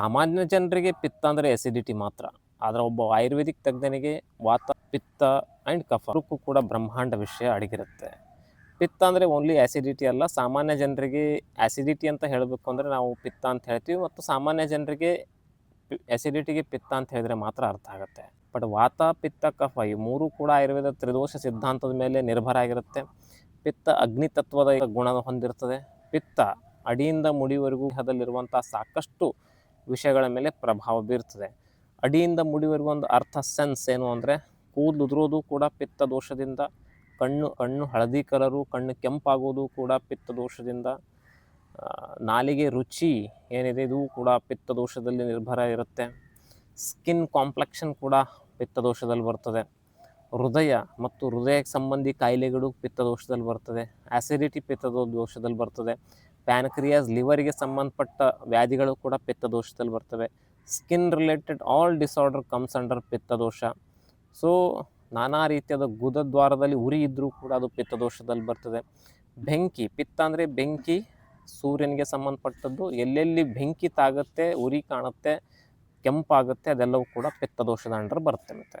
ಸಾಮಾನ್ಯ ಜನರಿಗೆ ಪಿತ್ತ ಅಂದರೆ ಎಸಿಡಿಟಿ ಮಾತ್ರ. ಆದರೆ ಒಬ್ಬ ಆಯುರ್ವೇದಿಕ್ ತಜ್ಞನಿಗೆ ವಾತ, ಪಿತ್ತ ಆ್ಯಂಡ್ ಕಫ ಅದಕ್ಕೂ ಕೂಡ ಬ್ರಹ್ಮಾಂಡ ವಿಷಯ ಅಡಗಿರುತ್ತೆ. ಪಿತ್ತ ಅಂದರೆ ಓನ್ಲಿ ಆ್ಯಸಿಡಿಟಿ ಅಲ್ಲ, ಸಾಮಾನ್ಯ ಜನರಿಗೆ ಆ್ಯಸಿಡಿಟಿ ಅಂತ ಹೇಳಬೇಕು ಅಂದರೆ ನಾವು ಪಿತ್ತ ಅಂತ ಹೇಳ್ತೀವಿ ಮತ್ತು ಸಾಮಾನ್ಯ ಜನರಿಗೆ ಆ್ಯಸಿಡಿಟಿಗೆ ಪಿತ್ತ ಅಂತ ಹೇಳಿದರೆ ಮಾತ್ರ ಅರ್ಥ ಆಗುತ್ತೆ. ಬಟ್ ವಾತ, ಪಿತ್ತ, ಕಫ ಈ ಮೂರು ಕೂಡ ಆಯುರ್ವೇದ ತ್ರಿದೋಷ ಸಿದ್ಧಾಂತದ ಮೇಲೆ ನಿರ್ಭರ ಆಗಿರುತ್ತೆ. ಪಿತ್ತ ಅಗ್ನಿ ತತ್ವದ ಗುಣ ಹೊಂದಿರ್ತದೆ. ಪಿತ್ತ ಅಡಿಯಿಂದ ಮುಡಿವರೆಗೂ ಅದಲ್ಲಿರುವಂಥ ಸಾಕಷ್ಟು ವಿಷಯಗಳ ಮೇಲೆ ಪ್ರಭಾವ ಬೀರ್ತದೆ. ಅಡಿಯಿಂದ ಮುಡಿವರೆಗೂ ಒಂದು ಅರ್ಥ ಸೆನ್ಸ್ ಏನು ಅಂದರೆ ಕೂದಲು ಉದುರೋದು ಕೂಡ ಪಿತ್ತ ದೋಷದಿಂದ, ಕಣ್ಣು ಕಣ್ಣು ಹಳದಿ ಕಲರು ಕಣ್ಣು ಕೆಂಪಾಗೋದು ಕೂಡ ಪಿತ್ತ ದೋಷದಿಂದ ನಾಲಿಗೆ ರುಚಿ ಏನಿದೆ ಇದು ಕೂಡ ಪಿತ್ತ ದೋಷದಲ್ಲಿ ನಿರ್ಭರ ಇರುತ್ತೆ. ಸ್ಕಿನ್ ಕಾಂಪ್ಲೆಕ್ಷನ್ ಕೂಡ ಪಿತ್ತ ದೋಷದಲ್ಲಿ ಬರ್ತದೆ. ಹೃದಯ ಮತ್ತು ಹೃದಯಕ್ಕೆ ಸಂಬಂಧಿ ಕಾಯಿಲೆಗಳು ಪಿತ್ತ ದೋಷದಲ್ಲಿ ಬರ್ತದೆ. ಆ್ಯಸಿಡಿಟಿ ಪಿತ್ತ ದೋಷದಲ್ಲಿ ಬರ್ತದೆ. ಪ್ಯಾನ್ಕ್ರಿಯಾಸ್, ಲಿವರಿಗೆ ಸಂಬಂಧಪಟ್ಟ ವ್ಯಾಧಿಗಳು ಕೂಡ ಪಿತ್ತ ದೋಷದಲ್ಲಿ ಬರ್ತವೆ. Skin related all disorder comes under ಪಿತ್ತ ದೋಷ ಸೊ, ನಾನಾ ರೀತಿಯಾದ ಗುದದ್ವಾರದಲ್ಲಿ ಉರಿ ಇದ್ದರೂ ಕೂಡ ಅದು ಪಿತ್ತದೋಷದಲ್ಲಿ ಬರ್ತದೆ. ಬೆಂಕಿ, ಪಿತ್ತ ಅಂದರೆ ಬೆಂಕಿ, ಸೂರ್ಯನಿಗೆ ಸಂಬಂಧಪಟ್ಟದ್ದು, ಎಲ್ಲೆಲ್ಲಿ ಬೆಂಕಿ ತಾಗುತ್ತೆ, ಉರಿ ಕಾಣುತ್ತೆ, ಕೆಂಪಾಗುತ್ತೆ, ಅದೆಲ್ಲವೂ ಕೂಡ ಪಿತ್ತ ದೋಷದ ಅಂಡರ್ ಮತ್ತು